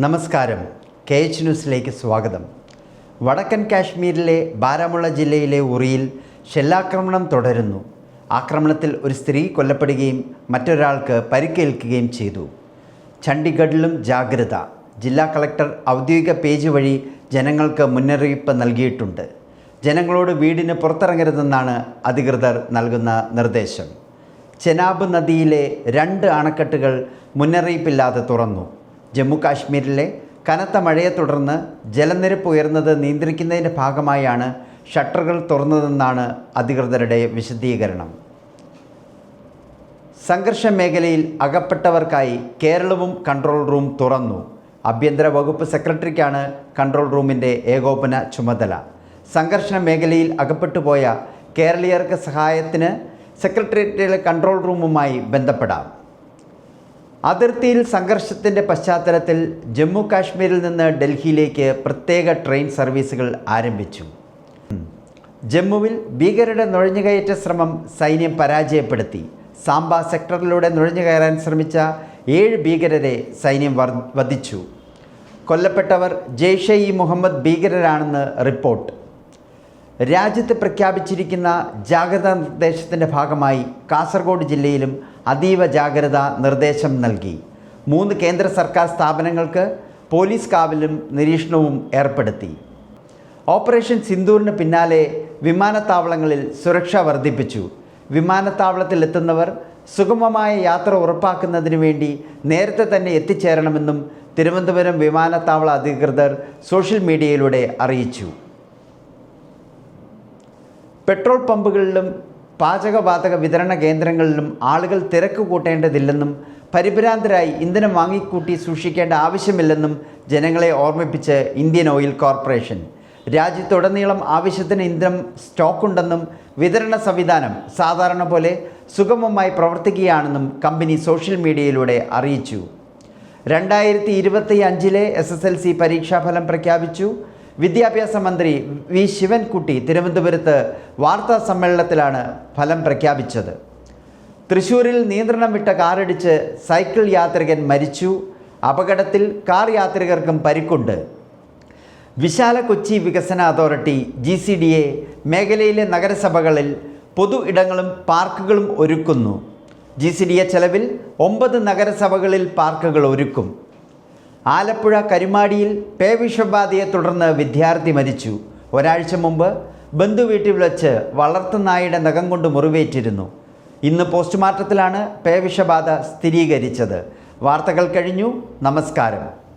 നമസ്കാരം. K H ന്യൂസിലേക്ക് സ്വാഗതം. വടക്കൻ കാശ്മീരിലെ ബാരാമുള്ള ജില്ലയിലെ ഉറിയിൽ ഷെല്ലാക്രമണം തുടരുന്നു. ആക്രമണത്തിൽ ഒരു സ്ത്രീ കൊല്ലപ്പെടുകയും മറ്റൊരാൾക്ക് പരിക്കേൽക്കുകയും ചെയ്തു. ചണ്ഡീഗഡിലും ജാഗ്രത. ജില്ലാ കളക്ടർ ഔദ്യോഗിക പേജ് വഴി ജനങ്ങൾക്ക് മുന്നറിയിപ്പ് നൽകിയിട്ടുണ്ട്. ജനങ്ങളോട് വീടിന് പുറത്തിറങ്ങരുതെന്നാണ് അധികൃതർ നൽകുന്ന നിർദ്ദേശം. ചെനാബ് നദിയിലെ രണ്ട് അണക്കെട്ടുകൾ മുന്നറിയിപ്പില്ലാതെ തുറന്നു. ജമ്മു കാശ്മീരിലെ കനത്ത മഴയെ തുടർന്ന് ജലനിരപ്പ് ഉയർന്നത് നിയന്ത്രിക്കുന്നതിന്റെ ഭാഗമായാണ് ഷട്ടറുകൾ തുറന്നതെന്നാണ് അധികൃതരുടെ വിശദീകരണം. സംഘർഷ മേഖലയിൽ അകപ്പെട്ടവർക്കായി കേരളവും കൺട്രോൾ റൂം തുറന്നു. ആഭ്യന്തര വകുപ്പ് സെക്രട്ടറിക്കാണ് കൺട്രോൾ റൂമിന്റെ ഏകോപന ചുമതല. സംഘർഷ മേഖലയിൽ അകപ്പെട്ടുപോയ കേരളീയർക്ക് സഹായത്തിന് സെക്രട്ടേറിയറ്റിലെ കൺട്രോൾ റൂമുമായി ബന്ധപ്പെടാം. അതിർത്തിയിൽ സംഘർഷത്തിന്റെ പശ്ചാത്തലത്തിൽ ജമ്മു കാശ്മീരിൽ നിന്ന് ഡൽഹിയിലേക്ക് പ്രത്യേക ട്രെയിൻ സർവീസുകൾ ആരംഭിച്ചു. ജമ്മുവിൽ ഭീകരരുടെ നുഴഞ്ഞുകയറ്റ ശ്രമം സൈന്യം പരാജയപ്പെടുത്തി. സാംബ സെക്ടറിലൂടെ നുഴഞ്ഞു കയറാൻ ശ്രമിച്ച ഏഴ് ഭീകരരെ സൈന്യം വധിച്ചു. കൊല്ലപ്പെട്ടവർ ജെയ്ഷെ ഇ മുഹമ്മദ് ഭീകരരാണെന്ന് റിപ്പോർട്ട്. രാജ്യത്ത് പ്രഖ്യാപിച്ചിരിക്കുന്ന ജാഗ്രതാ നിർദ്ദേശത്തിന്റെ ഭാഗമായി കാസർഗോഡ് ജില്ലയിലും അതീവ ജാഗ്രത നിർദ്ദേശം നൽകി. മൂന്ന് കേന്ദ്ര സർക്കാർ സ്ഥാപനങ്ങൾക്ക് പോലീസ് കാവലും നിരീക്ഷണവും ഏർപ്പെടുത്തി. ഓപ്പറേഷൻ സിന്ദൂറിന് പിന്നാലെ വിമാനത്താവളങ്ങളിൽ സുരക്ഷ വർദ്ധിപ്പിച്ചു. വിമാനത്താവളത്തിലെത്തുന്നവർ സുഗമമായ യാത്ര ഉറപ്പാക്കുന്നതിന് വേണ്ടി നേരത്തെ തന്നെ എത്തിച്ചേരണമെന്നും തിരുവനന്തപുരം വിമാനത്താവള അധികൃതർ സോഷ്യൽ മീഡിയയിലൂടെ അറിയിച്ചു. പെട്രോൾ പമ്പുകളിലും പാചകവാതക വിതരണ കേന്ദ്രങ്ങളിലും ആളുകൾ തിരക്ക് കൂട്ടേണ്ടതില്ലെന്നും പരിഭ്രാന്തരായി ഇന്ധനം വാങ്ങിക്കൂട്ടി സൂക്ഷിക്കേണ്ട ആവശ്യമില്ലെന്നും ജനങ്ങളെ ഓർമ്മിപ്പിച്ച് ഇന്ത്യൻ ഓയിൽ കോർപ്പറേഷൻ. രാജ്യത്തുടനീളം ആവശ്യത്തിന് ഇന്ധനം സ്റ്റോക്കുണ്ടെന്നും വിതരണ സംവിധാനം സാധാരണ പോലെ സുഗമമായി പ്രവർത്തിക്കുകയാണെന്നും കമ്പനി സോഷ്യൽ മീഡിയയിലൂടെ അറിയിച്ചു. രണ്ടായിരത്തി ഇരുപത്തി അഞ്ചിലെ എസ് എസ് എൽ സി പരീക്ഷാഫലം പ്രഖ്യാപിച്ചു. വിദ്യാഭ്യാസ മന്ത്രി വി ശിവൻകുട്ടി തിരുവനന്തപുരത്ത് വാർത്താ സമ്മേളനത്തിലാണ് ഫലം പ്രഖ്യാപിച്ചത്. തൃശൂരിൽ നിയന്ത്രണം വിട്ട കാറിടിച്ച് സൈക്കിൾ യാത്രികൻ മരിച്ചു. അപകടത്തിൽ കാർ യാത്രികർക്കും പരിക്കുണ്ട്. വിശാല കൊച്ചി വികസന authority G C D A മേഖലയിലെ നഗരസഭകളിൽ പൊതു ഇടങ്ങളും പാർക്കുകളും ഒരുക്കുന്നു. ജി സി ഡി എ ചെലവിൽ ഒമ്പത് നഗരസഭകളിൽ പാർക്കുകൾ ഒരുക്കും. ആലപ്പുഴ കരുമാടിയിൽ പേവിഷബാധയെ തുടർന്ന് വിദ്യാർത്ഥി മരിച്ചു. ഒരാഴ്ച മുമ്പ് ബന്ധുവീട്ടിൽ വെച്ച് വളർത്തുനായുടെ നഖം കൊണ്ട് മുറിവേറ്റിരുന്നു. ഇന്ന് പോസ്റ്റ്മോർട്ടത്തിലാണ് പേവിഷബാധ സ്ഥിരീകരിച്ചത്. വാർത്തകൾ കഴിഞ്ഞു. നമസ്കാരം.